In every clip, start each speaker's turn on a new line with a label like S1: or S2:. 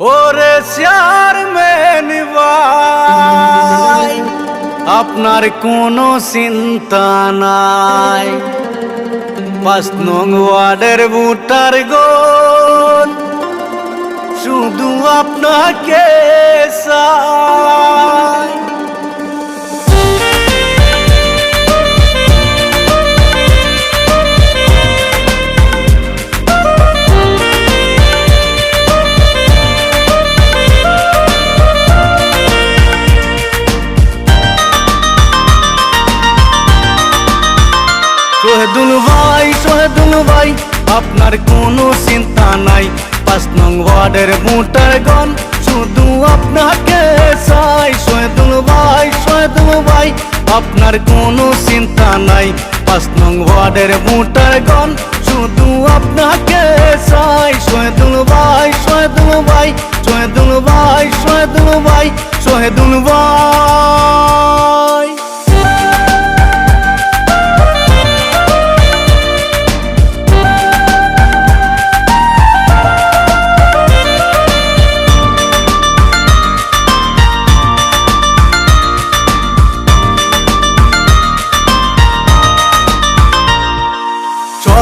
S1: ওরে চেয়ারম্যান ভাই, আপনার কোনো চিন্তা নাই। পাঁচ নং ওয়ার্ডের বুটার গোল শুধু আপনাকে চাই। সোহেদুল ভাই, আপনার কোনো চিন্তা নাই। পাঁচ নং ওয়ার্ডের ভোটার গণ, শুধু আপনাকে চাই। সোহেদুল ভাই সোহেদুল ভাই, আপনার কোনো চিন্তা নাই। পাঁচ নং ওয়ার্ডের ভোটার গণ, শুধু আপনাকে চাই। সোহেদুল ভাই সোহেদুল ভাই সোহেদুল ভাই সোহেদুল ভাই সোহেদুল ভাই।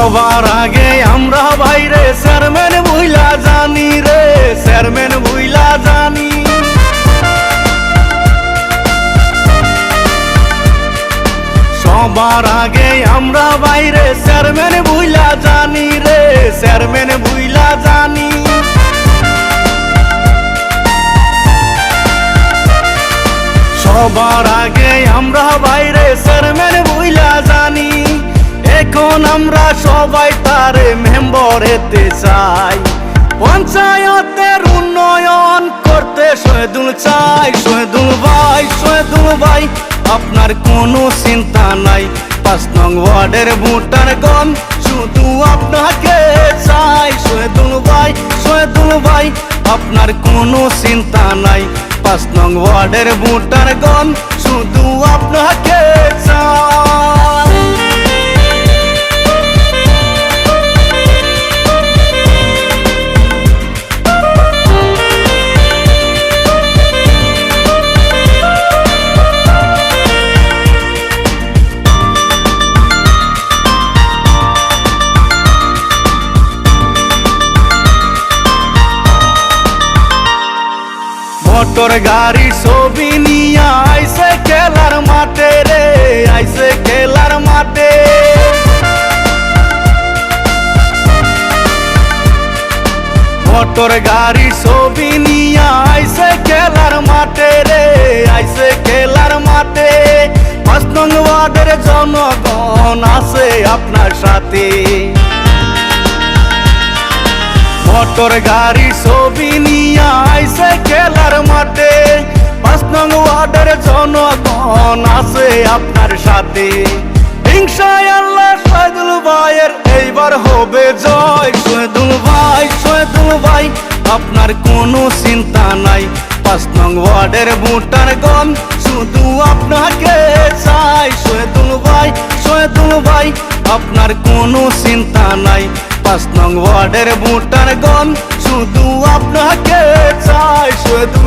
S1: সবার আগে আমরা বাইরে চেয়ারম্যান ভুইলা জানি রে, চেয়ারম্যান ভুইলা জানি। সবার আগে আমরা বাইরে চেয়ারম্যান ভুইলা জানি রে, চেয়ারম্যান ভুইলা জানি। সবার আগে আমরা বাইরে চেয়ারম্যান ভুইলা জানি। এখন আমরা সবাই তার মেম্বর হতে চাই। পঞ্চায়েতের উন্নয়ন করতে শহীদুল চাই, শহীদুল ভাই শহীদুল ভাই। আপনার কোনো চিন্তা নাই, পাঁচ নং ওয়ার্ডের ভোটার গণ শুধু আপনাকে চাই। শহীদুল ভাই শহীদুল ভাই, আপনার কোনো চিন্তা নাই, পাঁচ নং ওয়ার্ডের ভোটার গণ শুধু আপনাকে চাই। মোটর গাড়ি ছবি নিয়ে আইসে খেলার মাঠে রে আইসে খেলার মাঠে। মোটর গাড়ি ছবি নিয়ে আইসে খেলার মাঠে রে আইসে খেলার মাঠে। পাঁচ নং ওয়ার্ডের জনগণ আছে আপনার সাথে। মোটর গাড়ি ছবি নিয়ে আইসে খেলার মাঠে। পাঁচ নং ওয়ার্ডের জনগণ আছে আপনার সাথে। হিংসায় আল্লাহ শহীদুল ভাইয়ের, এইবার হবে জয়। শহীদুল ভাই শহীদুল ভাই, আপনার কোনো চিন্তা নাই। পাঁচ নং ওয়ার্ডের ভোটার গণ শুধু আপনাকে চাই। শহীদুল ভাই শহীদুল ভাই, আপনার কোনো চিন্তা নাই। পাঁচ নং ওয়ার্ডের ভোটার গণ। শুধু আপনাকে চাই শুধু